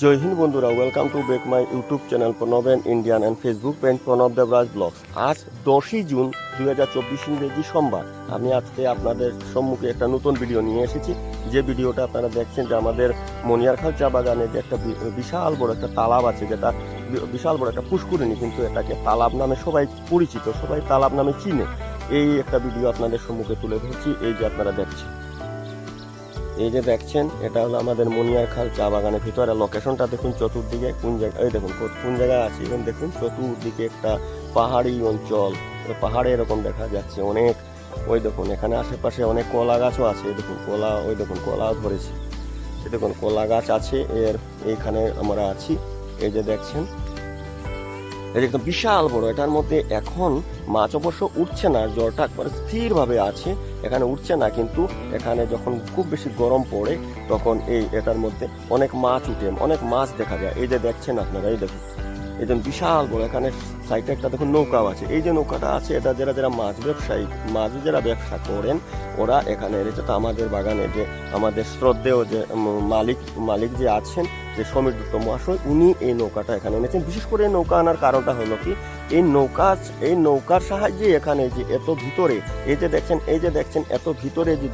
জয় হিন্দ বন্ধুরা welcome to back my YouTube channel Pranaben Indian and Facebook page Pranab Debraj blogs আজ দশই June দুই হাজার চব্বিশ ইংরেজি সোমবার। আমি আজকে আপনাদের সম্মুখে একটা নতুন ভিডিও নিয়ে এসেছি। যে ভিডিওটা আপনারা দেখছেন যে আমাদের মনিয়ারখাল চা বাগানে যে একটা বিশাল বড় একটা তালাব আছে, যেটা বিশাল বড় একটা পুষ্করিণী, কিন্তু এটাকে তালাব নামে সবাই পরিচিত, সবাই তালাব নামে চিনে। এই একটা ভিডিও আপনাদের সম্মুখে তুলে ধরছি, এই যে আপনারা দেখছেন। এই যে দেখছেন, এটা হলো আমাদের মনিয়ার খাল চা বাগানের ভিতরে লোকেশনটা দেখুন চতুর্দিকে কোন জায়গায় দেখুন কোন জায়গায় আছে? এবং দেখুন চতুর্দিকে একটা পাহাড়ি অঞ্চল। পাহাড়ে এরকম দেখা যাচ্ছে অনেক। ওই দেখুন, এখানে আশেপাশে অনেক কলা গাছও আছে। দেখুন, কলা, ওই দেখুন, কলাও ধরেছে। দেখুন, কলা গাছ আছে। এর এইখানে আমরা আছি। এই যে দেখছেন একদম বিশাল বড়, এটার মধ্যে এখন মাছ অবশ্য উঠছে না জলটা একবার স্থিরভাবে আছে, এখানে উঠছে না, কিন্তু এখানে যখন খুব বেশি গরম পড়ে, তখন এই এটার মধ্যে অনেক মাছ উঠে, অনেক মাছ দেখা যায়। এই যে দেখছেন আপনারা, এই দেখুন। যে বিশাল বড়, এখানে সাইডে একটা দেখুন নৌকাও আছে। এই যে নৌকাটা আছে, এটা যারা যারা মাছ ব্যবসায়ী, মাছ যারা ব্যবসা করেন, ওরা এখানে তো আমাদের বাগানে যে আমাদের শ্রদ্ধেয় যে মালিক মালিক যে আছেন, যে সমীর দত্ত মহাশয়, উনি এই নৌকাটা এখানে এনেছেন। বিশেষ করে এই নৌকা আনার কারণটা হলো কি, এই নৌকা, এই নৌকার সাহায্যে এখানে যে এত ভিতরে, এই যে দেখছেন, এই যে দেখছেন, এত ভিতরে যে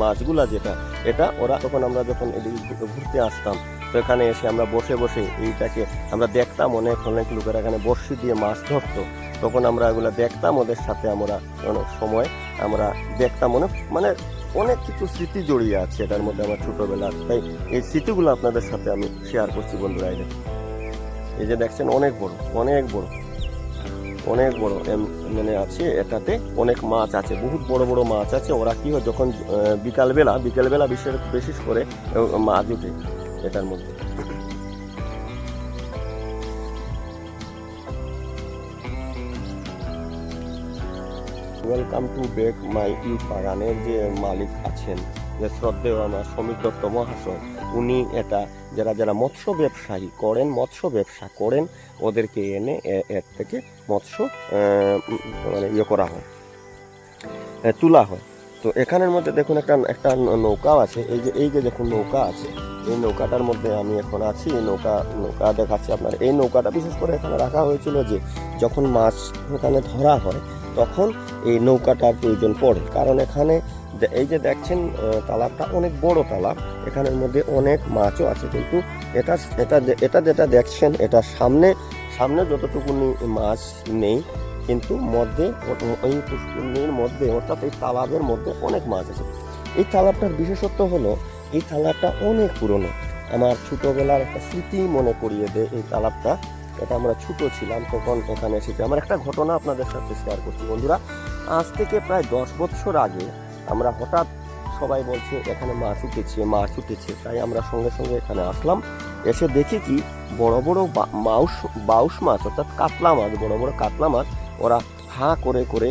মাছগুলা যেটা, এটা ওরা তখন আমরা যখন এদিকে ঘুরতে আসতাম তো এখানে এসে আমরা বসে বসে এইটাকে আমরা দেখতাম, অনেক অনেক লোকেরা এখানে বর্ষি দিয়ে মাছ ধরতো। তখন আমরা এগুলো দেখতাম, ওদের সাথে আমরা অনেক সময় আমরা দেখতাম, অনেক মানে অনেক কিছু স্মৃতি জড়িয়ে আছে এটার মধ্যে আমার ছোটবেলার তাই এই স্মৃতিগুলো আপনাদের সাথে আমি শেয়ার করছি বন্ধুরা, এই এই যে দেখছেন, অনেক বড় অনেক বড় অনেক বড় মানে আছে এটাতে অনেক মাছ আছে, বহুত বড় বড় মাছ আছে। ওরা কি হয়, যখন বিকালবেলা বিকালবেলা বিশেষ বিশেষ করে মাছ উঠে। এটার মধ্যে। Welcome to back my you বাগানের যে মালিক আছেন, যে শ্রদ্ধেয় আমার সমীর দত্ত মহাশয়, উনি এটা যারা যারা মৎস্য ব্যবসায়ী করেন, মৎস্য ব্যবসা করেন, ওদেরকে এনে এর থেকে মৎস্য মানে ইয়ে করা হয় তোলা হয়। তো এখানের মধ্যে দেখুন একটা একটা নৌকা আছে, এই যে এই যে দেখুন নৌকা আছে, এই নৌকাটার মধ্যে আমি এখন আছি, এই নৌকা নৌকা দেখাচ্ছি আপনার। এই নৌকাটা বিশেষ করে এখানে রাখা হয়েছিল যে, যখন মাছ এখানে ধরা হয়, তখন এই নৌকাটার প্রয়োজন পড়ে। কারণ এখানে এই যে দেখছেন তালাবটা অনেক বড় তালাব, এখানের মধ্যে অনেক মাছও আছে, কিন্তু এটা এটা এটা যেটা দেখছেন, এটা সামনে সামনে যতটুকুনি মাছ নেই কিন্তু মধ্যে এই পুষ্করিণীর মধ্যে, অর্থাৎ এই তালাবের মধ্যে অনেক মাছ আছে। এই তালাবটার বিশেষত্ব হলো, এই তালাবটা অনেক পুরনো। আমার ছোটোবেলার একটা স্মৃতি মনে করিয়ে দেয় এই তালাবটা। এটা আমরা ছোটো ছিলাম তখন এখানে এসেছি। আমার একটা ঘটনা আপনাদের সাথে শেয়ার করছি। বন্ধুরা, আজ থেকে প্রায় দশ বছর আগে আমরা হঠাৎ সবাই বলছে, এখানে মাছ উঠেছে মাছ উঠেছে। তাই আমরা সঙ্গে সঙ্গে এখানে আসলাম। এসে দেখি কি বড় বড় বা- মাউস বাউস মাছ, অর্থাৎ কাতলা মাছ, বড় বড় কাতলা মাছ ওরা হাঁ করে করে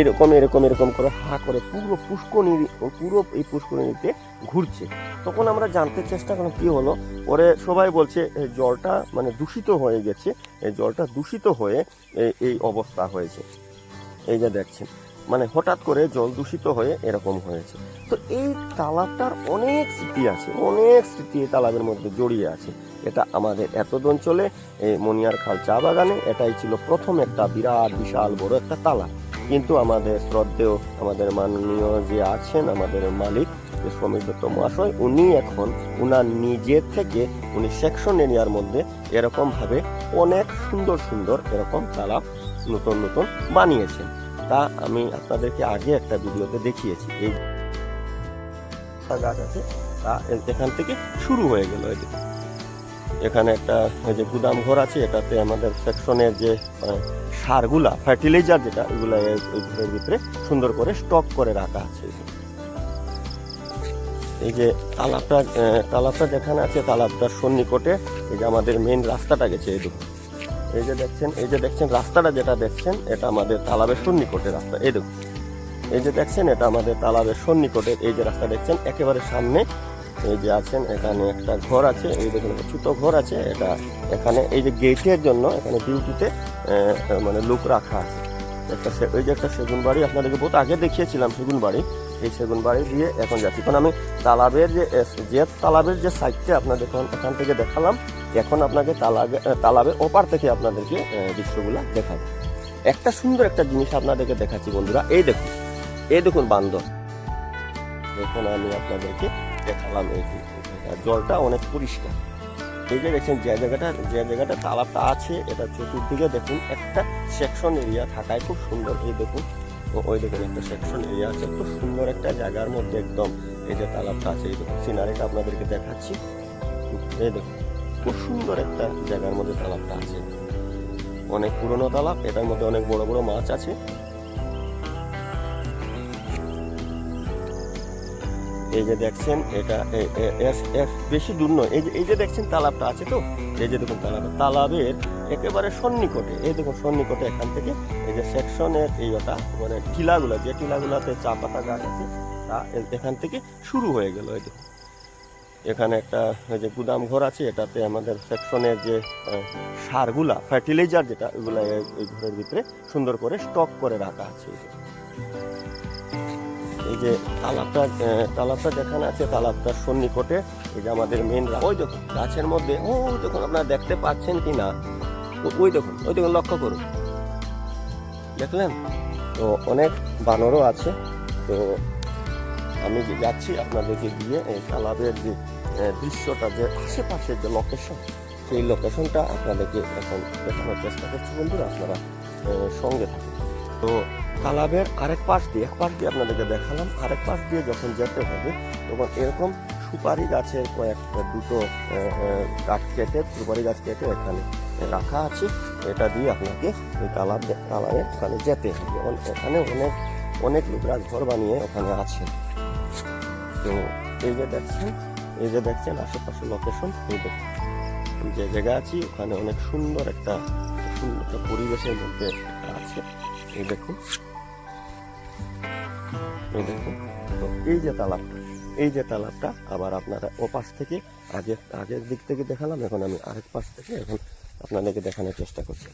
এরকম এরকম এরকম করে হাঁ করে পুরো পুষ্করিণী, পুরো এই পুষ্করিণীতে ঘুরছে। তখন আমরা জানতে চেষ্টা করলাম কী হলো, পরে সবাই বলছে জলটা মানে দূষিত হয়ে গেছে এই জলটা দূষিত হয়ে এই অবস্থা হয়েছে। এই যে দেখছেন মানে হঠাৎ করে জল দূষিত হয়ে এরকম হয়েছে। তো এই তালাবটার অনেক স্মৃতি আছে, অনেক স্মৃতি এই তালাবের মধ্যে জড়িয়ে আছে। এটা আমাদের এতদ অঞ্চলে এই মনিয়ার খাল চা বাগানে এটাই ছিল প্রথম একটা বিরাট, বিশাল, বড় একটা তালাব। কিন্তু আমাদের শ্রদ্ধেয়, আমাদের মাননীয় যে আছেন, আমাদের মালিক, যে সমীর দত্ত মহাশয়, উনি এখন উনার নিজের থেকে উনি সেকশন এরিয়ার মধ্যে এরকমভাবে অনেক সুন্দর সুন্দর এরকম তালাব নতুন নতুন বানিয়েছেন। তা আমি আপনাদেরকে আগে একটা ভিডিওতে দেখিয়েছি। এই গাছ আছে, তা এখান থেকে শুরু হয়ে গেল এই এখানে একটা যে গুদাম ঘর আছে, এটাতে আমাদের সেকশনের যে সারগুলা ফার্টিলাইজার যেটা, এগুলা এই ঘরের ভিতরে সুন্দর করে স্টক করে রাখা আছে। এই যে তালাবটা তালাবটা যেখানে আছে তালাবটার সন্নিকটে এই যে আমাদের মেন রাস্তাটা গেছে এই এই যে দেখছেন, এই যে দেখছেন, রাস্তাটা যেটা দেখছেন, এটা আমাদের তালাবের সন্নিকটে রাস্তা। এই দেখুন, এই যে দেখছেন, এটা আমাদের তালাবের সন্নিকটে এই যে রাস্তা দেখছেন, একেবারে সামনে। এই যে আছেন, এখানে একটা ঘর আছে, এই দেখুন, একটা ছোট ঘর আছে, এটা এখানে এই যে গেটের জন্য এখানে ডিউটিতে মানে লোক রাখা আছে। একটা ওই যে একটা সেগুন বাড়ি আপনাদেরকে বহুত আগে দেখিয়েছিলাম সেগুন বাড়ি এই সেগুন বাড়ি দিয়ে এখন যাচ্ছি। এখন আমি তালাবের যে যে তালাবের যে সাইডটা আপনাদের এখন এখান থেকে দেখালাম, এখন আপনাকে তালাবে তালাবের ওপার থেকে আপনাদেরকে দৃশ্যগুলা দেখাবো। একটা সুন্দর একটা জিনিস আপনাদেরকে দেখাচ্ছি বন্ধুরা, এই দেখুন এই দেখুন বান্দর। দেখুন আমি আপনাদেরকে দেখালাম এই জলটা অনেক পরিষ্কার। এই যে দেখছেন, যে জায়গাটা যে জায়গাটা তালাবটা আছে, এটা চতুর্দিকে দেখুন, একটা সেকশন এরিয়া থাকায় খুব সুন্দর। এই দেখুন ওই দেখুন, একটা সেকশন এরিয়া আছে, খুব সুন্দর একটা জায়গার মধ্যে একদম এই যে তালাবটা আছে, এই সিনারিটা আপনাদেরকে দেখাচ্ছি। এই দেখুন, খুব সুন্দর একটা জায়গার মধ্যে তালাবটা আছে। অনেক পুরনো তালাব এটার মধ্যে অনেক বড় বড় মাছ আছে। এই যে দেখছেন, এটা বেশি দূর নয়। এই যে এই যে দেখছেন, তালাবটা আছে তো? এই যে দেখুন তালাব তালাবের একেবারে সন্নিকটে, এই দেখুন সন্নিকটে এখান থেকে এই যে সেকশনের এই ওটা মানে টিলাগুলো, যে টিলাগুলোতে চা পাতা গাছ আছে, তা এখান থেকে শুরু হয়ে গেল, এই দেখুন। এখানে একটা যে গুদাম ঘর আছে, এটাতে আমাদের সেকশনের যে সারগুলা ফার্টিলাইজার যেটা এই- এই ঘরের ভিতরে সুন্দর করে স্টক করে রাখা আছে এই যে। তালাবটা তালাবটা যেখানে আছে তালাবটার সন্নিকটে এই যে আমাদের মেন ওই দেখুন, গাছের মধ্যে, ও, দেখুন আপনারা দেখতে পাচ্ছেন কি না ওই দেখুন ওই দেখুন, লক্ষ্য করুন। দেখলেন? তো অনেক বানরও আছে। তো আমি যে যাচ্ছি আপনাদেরকে গিয়ে এই তালাবের যে দৃশ্যটা যে আশেপাশের যে লোকেশন সেই লোকেশনটা আপনাদেরকে এখন দেখানোর চেষ্টা করছি বন্ধুরা, আপনারা সঙ্গে থাকুন। তো তালাবের আরেক পাশ দিয়ে, এক পাশ দিয়ে আপনাদেরকে দেখালাম, আরেক পাশ দিয়ে যখন যেতে হবে, তখন এরকম সুপারি গাছের কয়েকটা দুটো কাঠ কেটে, সুপারি গাছ কেটে এখানে রাখা আছে। এটা দিয়ে আপনাকে ওই তালাব, তালাবের ওখানে যেতে হবে। এবং এখানে অনেক অনেক লোক ঘর বানিয়ে ওখানে আছে। তো এই যে দেখছেন, এই যে দেখছেন আশেপাশে লোকেশন এই যে জায়গা আছি, ওখানে অনেক সুন্দর একটা সুন্দর একটা পরিবেশের মধ্যে আছে। এই দেখুন। এই দেখুন। তো এই যে তালাবটা এই যে তালাবটা আবার আপনারা ও পাশ থেকে আগে আগের দিক থেকে দেখালাম, এখন আমি আরেক পাশ থেকে এখন আপনাদেরকে দেখানোর চেষ্টা করছি।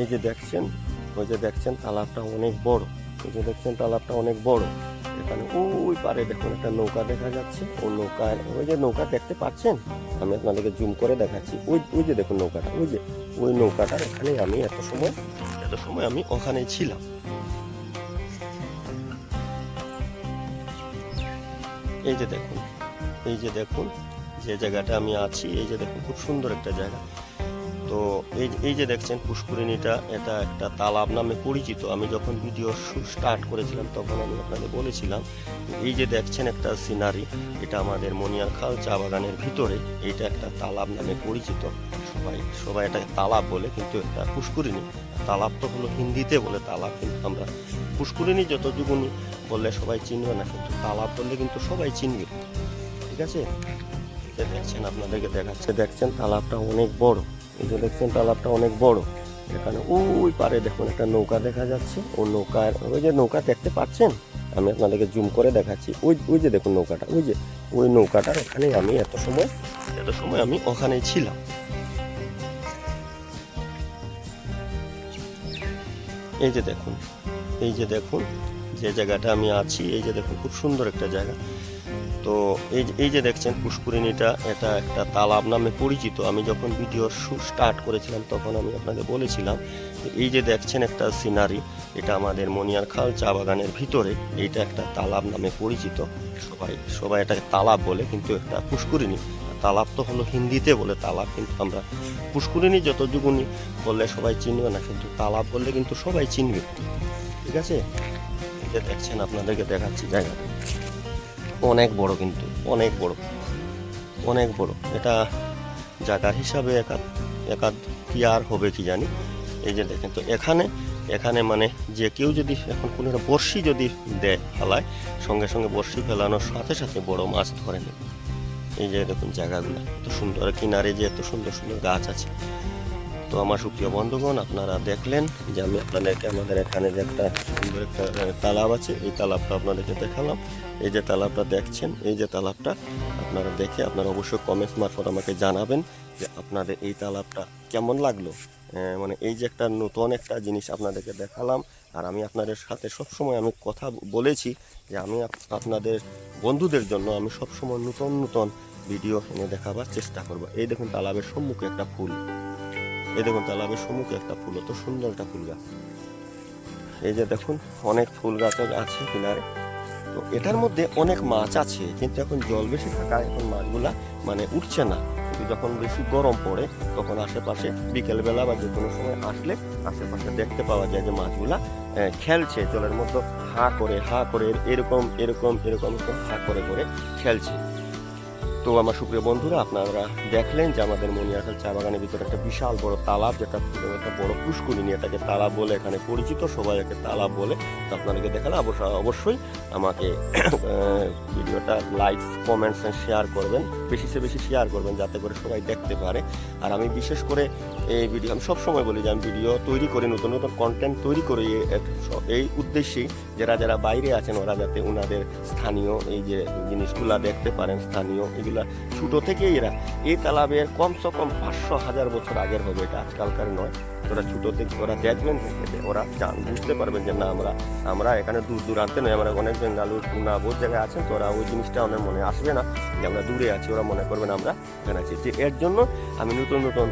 এই যে দেখছেন, ওই যে দেখছেন তালাবটা অনেক বড়। এই যে দেখছেন তালাবটা অনেক বড়। এখানে ওই পারে দেখুন একটা নৌকা দেখা যাচ্ছে। ও নৌকার ওই যে নৌকা দেখতে পাচ্ছেন? আমি আপনাদেরকে জুম করে দেখাচ্ছি। ওই ওই যে দেখুন নৌকাটা, ওই যে, ওই নৌকাটা এখানে আমি এত সময় এত সময় আমি ওখানে ছিলাম। এই যে দেখুন, এই যে দেখুন, যে জায়গাটা আমি আছি, এই যে দেখুন, খুব সুন্দর একটা জায়গা। তো এই এই যে দেখছেন পুষ্করিণীটা, এটা একটা তালাব নামে পরিচিত। আমি যখন ভিডিও স্টার্ট করেছিলাম, তখন আমি আপনাদের বলেছিলাম এই যে দেখছেন একটা সিনারি এটা আমাদের মনিয়ার খাল চা বাগানের ভিতরে এইটা একটা তালাব নামে পরিচিত। সবাই সবাই এটাকে তালাব বলে, কিন্তু এটা পুষ্করিণী। তালাব তো হলো হিন্দিতে বলে, তালাব কিন্তু আমরা পুষ্করিণী যতটুকুনি বললে সবাই চিনবে না, কিন্তু তালাব বললে কিন্তু সবাই চিনবে। ঠিক আছে? দেখছেন, আপনাদেরকে দেখাচ্ছে। দেখছেন, তালাবটা অনেক বড়। এই যে দেখছেন তালাবটা অনেক বড়। এখানে ওই পারে দেখুন একটা নৌকা দেখা যাচ্ছে। ও নৌকার ওই যে নৌকা দেখতে পাচ্ছেন? আমি আপনাদেরকে জুম করে দেখাচ্ছি। ওই ওই যে দেখুন নৌকাটা। ওই যে ওই নৌকাটার ওখানে আমি এত সময় এত সময় আমি ওখানেই ছিলাম। এই যে দেখুন। এই যে দেখুন যে জায়গাটা আমি আছি, এই যে দেখুন খুব সুন্দর একটা জায়গা। তো এই যে- এই যে দেখছেন পুষ্করিণীটা, এটা একটা তালাব নামে পরিচিত। আমি যখন ভিডিও স্টার্ট করেছিলাম, তখন আমি আপনাকে বলেছিলাম এই যে দেখছেন একটা সিনারি এটা আমাদের মনিয়ার খাল চা বাগানের ভিতরে, এইটা একটা তালাব নামে পরিচিত। সবাই সবাই এটাকে তালাব বলে, কিন্তু একটা পুষ্করিণী। তালাব তো হলো হিন্দিতে বলে তালাব, কিন্তু আমরা পুষ্করিণী যত যুগুনি বললে সবাই চিনবে না, কিন্তু তালাব বললে কিন্তু সবাই চিনবে। ঠিক আছে? যে দেখছেন, আপনাদেরকে দেখাচ্ছি জায়গাটা। অনেক বড় কিন্তু, অনেক বড় অনেক বড়। এটা জায়গার হিসাবে একাধ একাধ কি আর হবে কি জানি। এই যে দেখেন, তো এখানে এখানে মানে যে কেউ যদি এখন কোনো একটা বড়শি যদি দেয় ফেলায়, সঙ্গে সঙ্গে বড়শি ফেলানোর সাথে সাথে বড় মাছ ধরে নেবে। এই যে দেখুন জায়গাগুলো, এত সুন্দর কিনারে যে এত সুন্দর সুন্দর গাছ আছে। তো আমার সুপ্রিয় বন্ধুগণ, আপনারা দেখলেন যে আমি আপনাদেরকে আমাদের এখানে যে একটা সুন্দর একটা তালাব আছে, এই তালাবটা আপনাদেরকে দেখালাম। এই যে তালাবটা দেখছেন, এই যে তালাবটা আপনারা দেখে আপনারা অবশ্যই কমেন্টস মারফত আমাকে জানাবেন যে আপনাদের এই তালাবটা কেমন লাগল। মানে এই যে একটা নতুন একটা জিনিস আপনাদেরকে দেখালাম, আর আমি আপনাদের সাথে সবসময় আমি কথা বলেছি যে আমি আপনাদের বন্ধুদের জন্য আমি সবসময় নতুন নতুন ভিডিও এনে দেখাবার চেষ্টা করব। এই দেখুন তালাবের সম্মুখে একটা ফুল। এই দেখুন তালাবের সম্মুখে একটা ফুল তো সুন্দর একটা ফুল গাছ। এই যে দেখুন, অনেক ফুল গাছ আছে কিনারে। তো এটার মধ্যে অনেক মাছ আছে, কিন্তু এখন জল বেশি থাকায় এখন মাছগুলা মানে উঠছে না। যখন বেশি গরম পড়ে, তখন আশেপাশে বিকেলবেলা বা যে কোনো সময় আসলে আশেপাশে দেখতে পাওয়া যায় যে মাছগুলা খেলছে, জলের মধ্যে হা করে হা করে এরকম এরকম এরকম হা করে করে খেলছে। তো আমার সুপ্রিয় বন্ধুরা, আপনারা দেখলেন যে আমাদের মনিয়াখাল চা বাগানের ভিতরে একটা বিশাল বড় তালাব যেটা একটা বড় পুষ্কুরিনী এটাকে তালাব বলে এখানে পরিচিত, সবাই একে তালাব বলে। তো আপনাদেরকে দেখালে অবশ্য- অবশ্যই আমাকে ভিডিওটা লাইক কমেন্টস শেয়ার করবেন, বেশি সে বেশি শেয়ার করবেন, যাতে করে সবাই দেখতে পারে। আর আমি বিশেষ করে এই ভিডিও আমি সবসময় বলি যে আমি ভিডিও তৈরি করি, নতুন নতুন কন্টেন্ট তৈরি করি এই উদ্দেশ্যেই যারা যারা বাইরে আছেন, ওরা যাতে ওনাদের স্থানীয় এই যে জিনিসগুলা দেখতে পারেন, স্থানীয় এগুলা ছোটো থেকেই এরা। এই তালাবের কমসে কম পাঁচশো হাজার বছর আগের হবে এটা। আজকালকার নয়। ওরা ছোটো থেকে ওরা দেখবেন এতে ওরা বুঝতে পারবেন যে না, আমরা আমরা এখানে দূর দূরান্তে নয়, আমরা অনেক বেঙ্গালুর, পুনা বহু জায়গায় আছেন তো ওরা ওই জিনিসটা ওদের মনে আসবে না। যে আমরা দূরে আছি, ওরা মনে করবেন আমরা এখানে আছি। যে এর জন্য আমি নতুন নতুন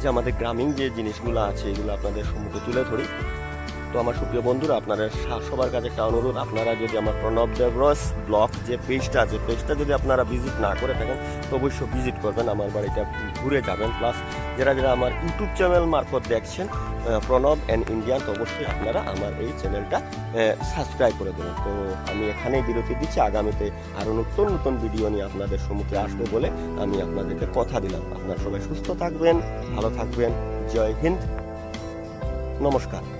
যে আমাদের গ্রামীণ যে জিনিসগুলো আছে, এগুলো আপনাদের সম্মুখে তুলে ধরি। তো আমার সুপ্রিয় বন্ধুরা, আপনারা সবার কাছে একটা অনুরোধ, আপনারা যদি আমার প্রণব দেবরস ব্লগ, যে পেজটা আছে, পেজটা যদি আপনারা ভিজিট না করে থাকেন, তো অবশ্যই ভিজিট করবেন, আমার বাড়িটা ঘুরে যাবেন। প্লাস যারা যারা আমার ইউটিউব চ্যানেল মারফত দেখছেন প্রণব অ্যান্ড ইন্ডিয়ান তো অবশ্যই আপনারা আমার এই চ্যানেলটা সাবস্ক্রাইব করে দেবেন। তো আমি এখানেই বিরতি দিচ্ছি। আগামীতে আরও নতুন নতুন ভিডিও নিয়ে আপনাদের সম্মুখে আসবে বলে আমি আপনাদেরকে কথা দিলাম। আপনারা সবাই সুস্থ থাকবেন, ভালো থাকবেন। জয় হিন্দ। নমস্কার।